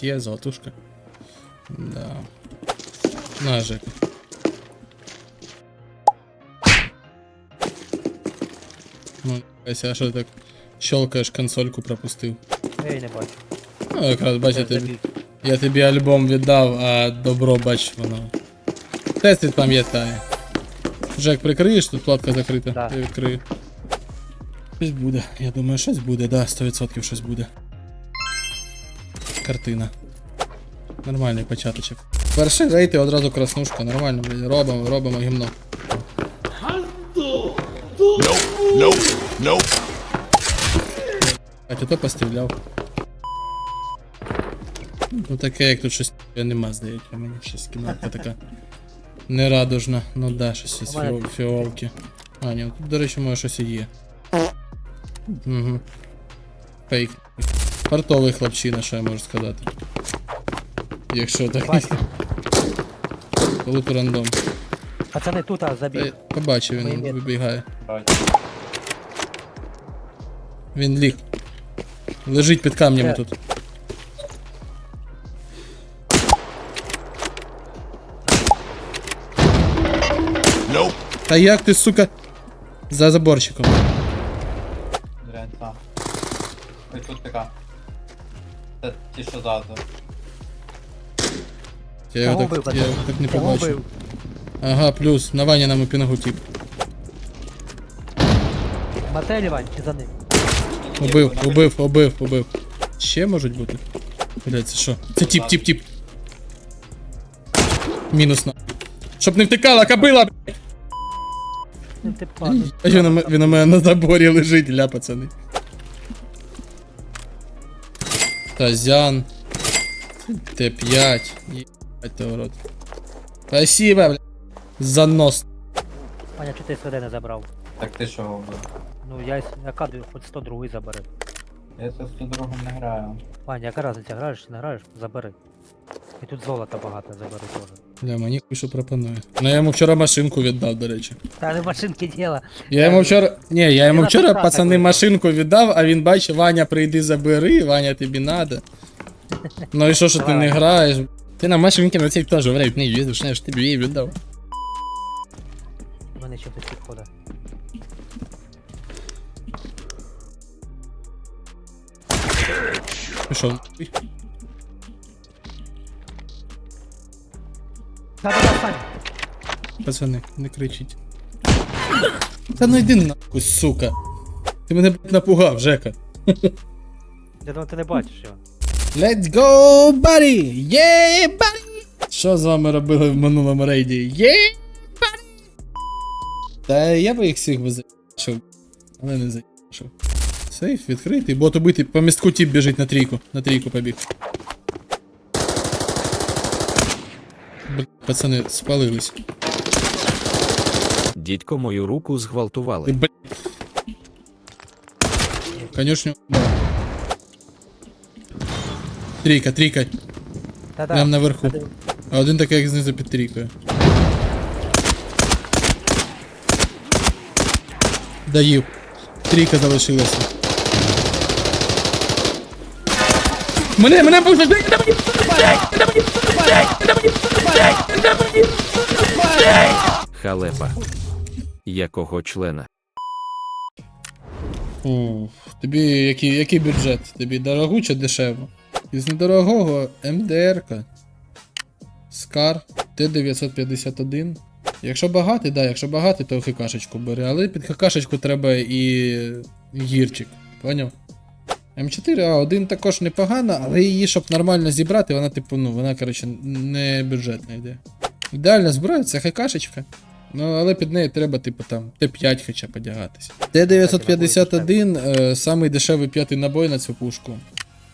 щось є, золотушка. Да. На, Жека. Ну, а що так щелкаєш консольку пропустив? Я її не бачу. Ну, якраз бачите, я тобі альбом віддав, а добро бач воно. Тест відпам'ятає. Жек, прикриєш, тут платка закрита. Да. Я відкрию. Щось буде. Я думаю, щось буде, да, 100% щось буде. Картина. Нормальний початочок. Перший рейти одразу краснушка, нормально, блядь. Робимо, робимо гімно. А ти то постріляв. Ну таке, як тут щось нема, здається, мені щось кімнатка така. Нерадужна. Ну да, щось із фіол- фіолки. А, ні, тут, до речі, може щось і є. Угу. Фейк. Портовий хлопчина, що я можу сказати. Якщо так. То рандом. Пацани тут а, забіг. Побачив, він вибігає. Він ліг. Лежить під камнями Де? тут. Та як ти, сука, за заборчиком? Дрянь, та. Ось тут така. Це ті, що ззаду. Я його Кого так, я його так не Кого побачив. Ага, плюс, на Ваніному пінгу тип. Мотелі, Вань, чи за ним? Убив, убив, убив, убив. Ще можуть бути? Блять, це що? Це тип, тип, тип. Мінус на. Щоб не втикала кобила, блядь. Ну, Ти. Він у мене- Він у мене на заборі лежить, ля, пацани. Тазян. Т5. Ебать ти в рот. Спасибо, бля. За нос. Ваня, чи ти СВД не забрав? Так ти що вбив? Ну я, я кадрю хоч 102 забери. Я це з другом не граю. Паня, яка разниця, граєш чи не граєш? Забери. І тут золота багато забери теж. Бля, мені хуй що пропонує. Ну я йому вчора машинку віддав, до речі. Та не машинки діла. Я йому вчора. Ні, я йому вчора, пацани, машинку віддав, а він бачить, Ваня, прийди забери, Ваня, тобі надо. Ну і що, що ти не граєш? Ти на машинки на цей теж вряд не їздиш, я ж тобі її віддав. У мене ще хтось підходить. Пішов. Да, да, да, Вань. Пацани, не кричіть. Та ну йди нахуй, сука. Ти мене блядь, напугав, Жека. Я думаю, ти не бачиш його. Let's go, buddy! Yeah, buddy! Що з вами робили в минулому рейді? Yeah, buddy! Та я би їх всіх би заїбашив, але не заїбашив. Сейф відкритий, бот убитий, по містку тип біжить на трійку. На трійку побіг. Бля, пацани, спалились. Дідько мою руку зґвалтували. бля. Конюшню. Трійка, трійка. Та да. Прям наверху. А один такий, як знизу під трійкою. Доїв. Трійка залишилася. Мене, мене пушить! Мене, мене, мене, мене, мене, мене, мене. Халепа. Якого члена? Уф, Тобі який, який бюджет? Тобі дорогу чи дешево? Із недорогого МДР-ка. Скар Т951. Якщо багатий, да, якщо багатий, то хикашечку бери, але під хикашечку треба і гірчик. Поняв? М4А1 також непогана, але її, щоб нормально зібрати, вона, типу, ну, вона, коротше, не бюджетна йде. Ідеальна зброя це хикашечка. Ну, але під неї треба, типу, там, Т5 хоча б одягатись. Т951 е, самий дешевий п'ятий набой на цю пушку.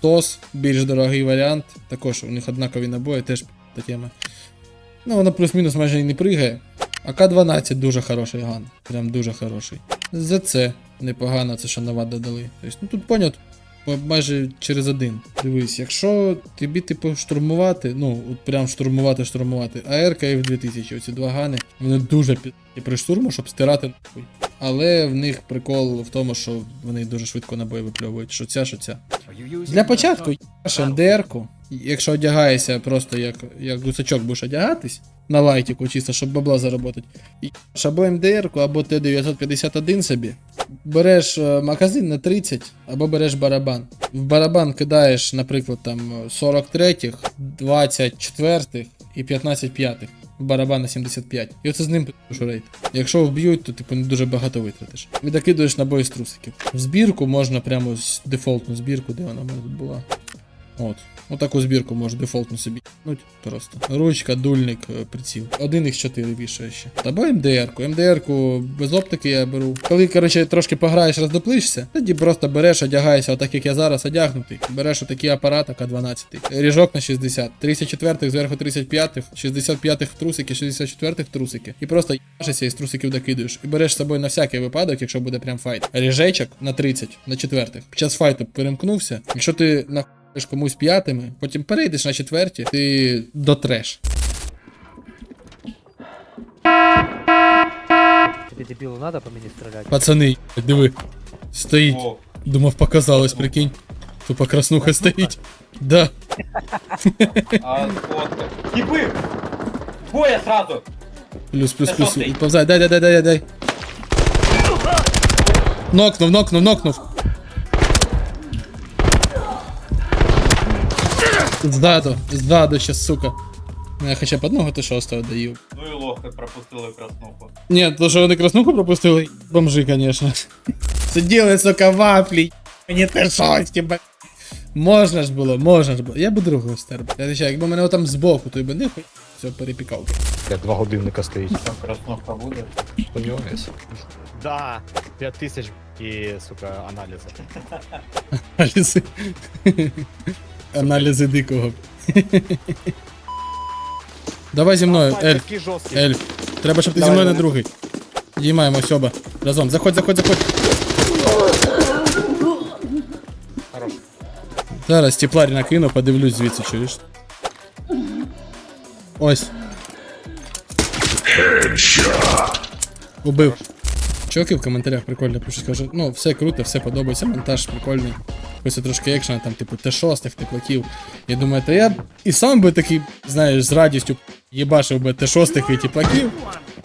ТОС, більш дорогий варіант. Також у них однакові набої, теж та тема. Ну, воно плюс-мінус майже і не пригає. АК-12 дуже хороший ган. Прям дуже хороший. ЗЦ непогано, це що нова додали. Тобто, ну тут понят, по- майже через один. Дивись, якщо тобі типу штурмувати, ну, от прям штурмувати, штурмувати, АРК і F2000, оці два гани, вони дуже під при штурму, щоб стирати нахуй. Але в них прикол в тому, що вони дуже швидко набої випльовують. Що ця, що ця. Для початку МДР-ку, Якщо одягаєшся просто як, як гусачок будеш одягатись на лайтіку, чисто, щоб бабла заробити. Або МДР, або Т-951 собі. Береш е, магазин на 30, або береш барабан. В барабан кидаєш, наприклад, там 43-х, 24-х і 15-п'ятих. В барабан на 75. І оце з ним рейд. Якщо вб'ють, то типу не дуже багато витратиш. І докидуєш набої з трусиків. В збірку можна прямо з дефолтну збірку, де вона в була. От. Отаку збірку можеш дефолтно собі кинуть просто. Ручка, дульник, е, приціл. Один із 4 вішає ще. Або МДР-ку. МДР-ку без оптики я беру. Коли, коротше, трошки пограєш, роздоплишся, тоді просто береш, одягаєшся, отак як я зараз одягнутий. Береш отакий апарат АК-12. Ріжок на 60. 34-х, зверху 35-х, 65-х трусики, 64-х трусики. І просто їбашишся із трусиків докидуєш. І береш з собою на всякий випадок, якщо буде прям файт. Ріжечок на 30, на четвертих. Під час файту перемкнувся. Якщо ти на комусь п'ятими, потім перейдеш на четверті, ти дотреш. Тобі дебілу надо по мені стріляти? Пацани, диви. Стоїть. О, Думав, показалось, прикинь. Тупо краснуха стоїть. Да. а фотка. Типи! Двоє сразу! Плюс, плюс, плюс. Відповзай, дай, дай, дай, дай, дай. Нокнув, нокнув, нокнув. Ззаду, ззаду ще, сука. Ну, Я хоча б одного ти шостого даю. Ну і лохи пропустили краснуху. Ні, то що вони краснуху пропустили, бомжи, конечно. Сиділи, сука, вафлі, мені те шості, б. Можна ж було, можна ж було. Я би другого стерпав. Я ще, якби мене отам збоку, то й би не хуй. Все, перепікав. Як два годинника стоїть. Там краснуха буде. Сподіваюся. Да, 5 тисяч і, сука, аналізи. Аналізи. Аналізи дикого. Давай зі мною, Ай, Ельф, Ельф. Треба, щоб ти зі мною на другий. Діймаємо сьоба. Разом. Заходь, заходь, заходь. Хорош. Зараз тепларі накину, подивлюсь звідси, чуєш. Ось. Убив. Чуваки в коментарях прикольно пишуть, кажуть, ну все круто, все подобається, монтаж прикольний. Хочеться трошки екшена, там, типу, Т6, теплаків. Я думаю, та я і сам би такий, знаєш, з радістю їбашив би Т6 і теплаків,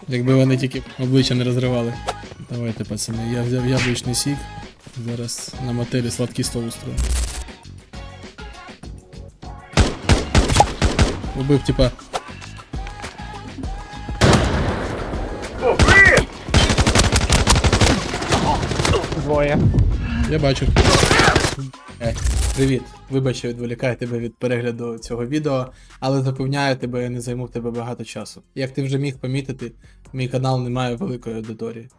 якби вони тільки обличчя не розривали. Давайте, пацани, я взяв яблучний сік. Зараз на мотелі сладкий стол устрою. Убив, типа. Двоє. Я бачу. Е, Привіт. Вибач, що відволікаю тебе від перегляду цього відео, але запевняю тебе, я не займу в тебе багато часу. Як ти вже міг помітити, мій канал не має великої аудиторії.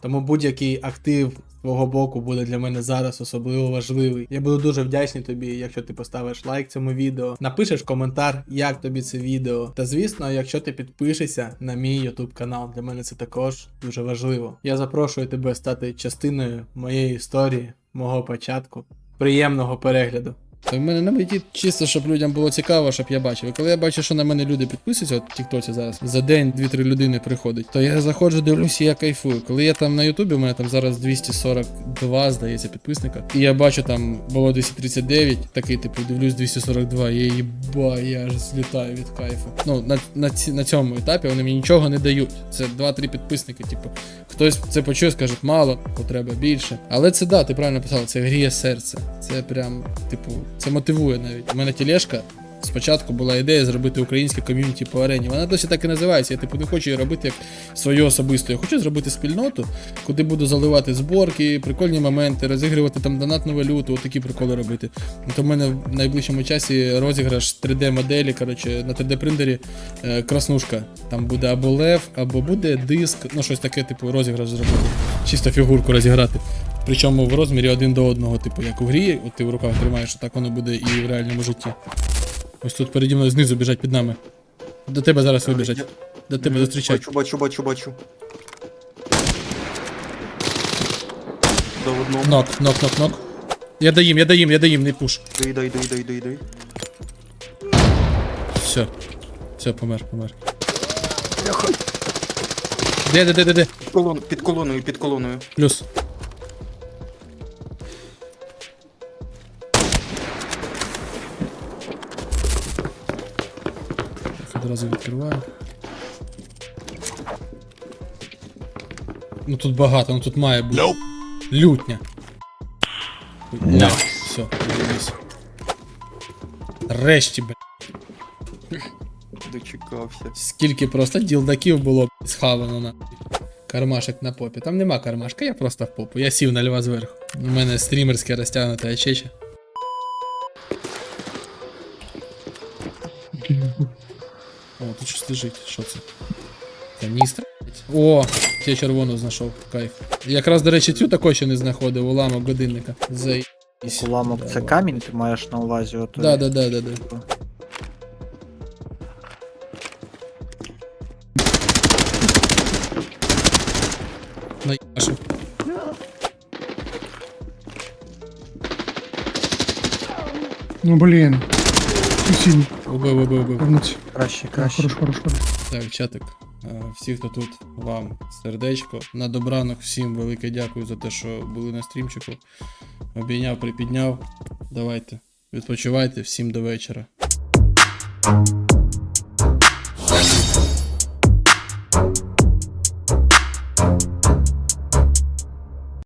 Тому будь-який актив з твого боку буде для мене зараз особливо важливий. Я буду дуже вдячний тобі, якщо ти поставиш лайк цьому відео, напишеш коментар, як тобі це відео. Та звісно, якщо ти підпишешся на мій YouTube канал, для мене це також дуже важливо. Я запрошую тебе стати частиною моєї історії, мого початку. Приємного перегляду. Та в мене на меті чисто, щоб людям було цікаво, щоб я бачив. І коли я бачу, що на мене люди підписуються, от Тіктоці зараз за день 2-3 людини приходить, то я заходжу, дивлюся, я кайфую. Коли я там на Ютубі, у мене там зараз 242, здається, підписника. І я бачу там було 239, такий, типу, дивлюсь 242, і я їба, я аж злітаю від кайфу. Ну, на, на, ці, на цьому етапі вони мені нічого не дають. Це 2-3 підписники, типу. Хтось це почує, скаже, мало, потреба більше. Але це да, ти правильно писав, це гріє серце. Це прям, типу, це мотивує навіть. У мене тележка. Спочатку була ідея зробити українське ком'юніті по арені. Вона досі так і називається. Я типу не хочу її робити як свою особисту. Я хочу зробити спільноту, куди буду заливати зборки, прикольні моменти, розігрувати там донатну валюту, отакі приколи робити. То в мене в найближчому часі розіграш 3D-моделі, коротше, на 3D-принтері е, краснушка. Там буде або лев, або буде диск, ну щось таке, типу, розіграш зробити. Чисто фігурку розіграти. Причому в розмірі один до одного, типу, як у грі, от ти в руках тримаєш, так воно буде і в реальному житті. Ось тут переді мною знизу біжать під нами. До тебе зараз вибіжать. До тебе зустрічають. Бачу, бачу, бачу, бачу. До одного. Нок, нок, нок, нок. Я доїм, я доїм, я доїм, не пуш. Дай, дай, дай, дай, дай, дай. Все. Все, помер, помер. Де, де, де, де, де? Під колоною, під колоною. Плюс. Зразу відкриваю. Ну тут багато, ну тут має бути. Лютня. No. Все, дивись. Решті, бля. Дочекався. Скільки просто ділдаків було б, схавано на кармашек на попі. Там нема кармашка, я просто в попу. Я сів на льва зверху. У мене стрімерське розтягнуте очече. Щось лежить. Що це? Каністра? О, я червону знайшов. Кайф. Якраз, до речі, цю також ще не знаходив, уламок годинника. Заїсь. Уламок це Давай. камінь, ти маєш на увазі ото. Да, да, да, да, да. Наїбашив. Ну блін. Сусідній. Убив, убив, убив. Краще, краще. Хорош, хорош, хорош. Так, чатик. е, Всі, хто тут, вам сердечко. На добранок всім велике дякую за те, що були на стрімчику. Обійняв, припідняв. Давайте. Відпочивайте всім до вечора.